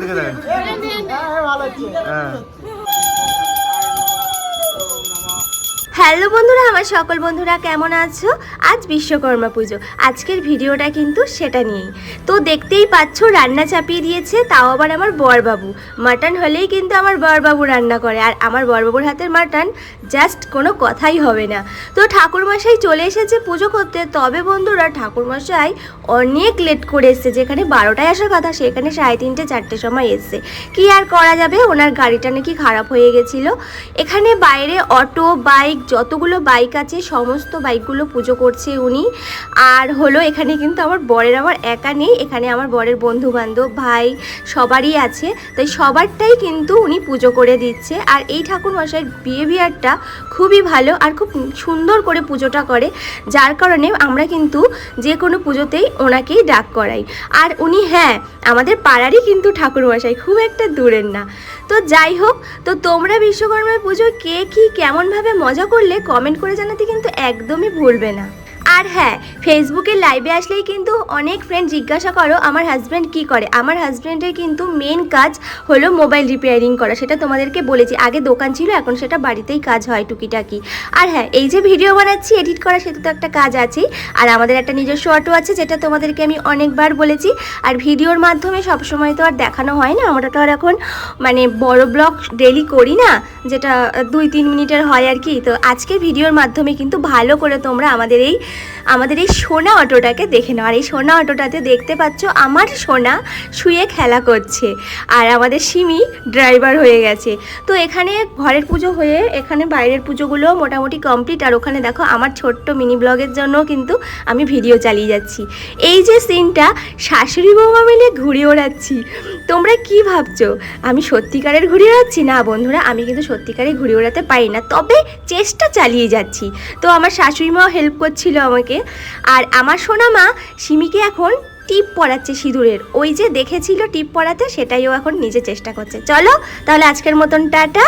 দেখে দেখেন হ্যাঁ হ্যালো বন্ধুরা, আমার সকল বন্ধুরা কেমন আছো? আজ বিশ্বকর্মা পুজো। আজকের ভিডিওটা কিন্তু সেটা নিয়েই। তো দেখতেই পাচ্ছ, রান্না চাপিয়ে দিয়েছে, তাও আবার আমার বরবাবু। মাটন হলেই কিন্তু আমার বরবাবু রান্না করে, আর আমার বরবাবুর হাতের মাটন জাস্ট কোনো কথাই হবে না। তো ঠাকুরমশাই চলে এসেছে পুজো করতে। তবে বন্ধুরা, ঠাকুরমশাই অনেক লেট করে এসছে, যেখানে বারোটায় আসার কথা, সেখানে সাড়ে তিনটে, চারটের সময় এসছে। কি আর করা যাবে? ওনার গাড়িটা নাকি খারাপ হয়ে গেছিল। এখানে বাইরে অটো, বাইক যতগুলো বাইক আছে, সমস্ত বাইকগুলো পুজো করছে উনি। আর হলো এখানে কিন্তু আমার বরের আমার একা নেই, এখানে আমার বরের বন্ধু বান্ধব ভাই সবারই আছে। তাই সবারটাই কিন্তু উনি পুজো করে দিচ্ছে। আর এই ঠাকুর মশাইয়ের বিহেভিয়ারটা খুবই ভালো আর খুব সুন্দর করে পুজোটা করে। যার কারণে আমরা কিন্তু যে কোনো পুজোতেই ওনাকেই ডাক করাই। আর উনি হ্যাঁ আমাদের পাড়ারই কিন্তু ঠাকুর মশাই খুব একটা দূরের না। তো যাই হোক, তো তোমরা বিশ্বকর্মা পুজো কে কি কেমনভাবে মজা করলে কমেন্ট করে জানাতে কিন্তু একদমই ভুলবে না। আর হ্যাঁ ফেসবুকে লাইভে আসলেই কিন্তু অনেক ফ্রেন্ড জিজ্ঞাসা করো আমার হাজব্যান্ড কি করে। আমার হাজব্যান্ডের কিন্তু মেন কাজ হলো মোবাইল রিপেয়ারিং করা, সেটা তোমাদেরকে বলেছি। আগে দোকান ছিল, এখন সেটা বাড়িতেই কাজ হয় টুকিটাকি। আর হ্যাঁ এই যে ভিডিও বানাচ্ছি এডিট করা, সেটা তো একটা কাজ আছেই। আর আমাদের একটা নিজস্ব অটো আছে, যেটা তোমাদেরকে আমি অনেকবার বলেছি। আর ভিডিওর মাধ্যমে সবসময় তো আর দেখানো হয় না। আমরা তো আর এখন মানে বড় ব্লগ ডেলি করি না, যেটা দুই তিন মিনিটের হয় আর কি। তো আজকে ভিডিওর মাধ্যমে কিন্তু ভালো করে তোমরা আমাদের এই আমাদের এই সোনা অটোটাকে দেখে নাও। আর এই সোনা অটোটাতে দেখতে পাচ্ছ আমার সোনা শুয়ে খেলা করছে। আর আমাদের সিমি ড্রাইভার হয়ে গেছে। তো এখানে ঘরের পুজো হয়ে এখানে বাইরের পুজোগুলো মোটামুটি কমপ্লিট আর ওখানে দেখো আমার ছোট্ট মিনি ব্লগের জন্য কিন্তু আমি ভিডিও চালিয়ে যাচ্ছি। এই যে সিনটা শাশুড়ি বৌমা মিলে ঘুরে ওড়াচ্ছি। তোমরা কি ভাবছ? আমি সত্যিকারের ঘুরে ওড়াচ্ছি? না বন্ধুরা, আমি কিন্তু সত্যিকারের ঘুরে ওড়াতে পারি না। তবে চেষ্টা চালিয়ে যাচ্ছি। তো আমার শাশুড়ি মাও হেল্প করছিল আমাকে। আর আমার সোনা মা সিমিকে এখন টিপ পড়াচ্ছে সিঁদুরের। ওই যে দেখেছিল টিপ পড়াতে সেটাইও এখন নিজে চেষ্টা করছে। চলো, তাহলে আজকের মতন টাটা।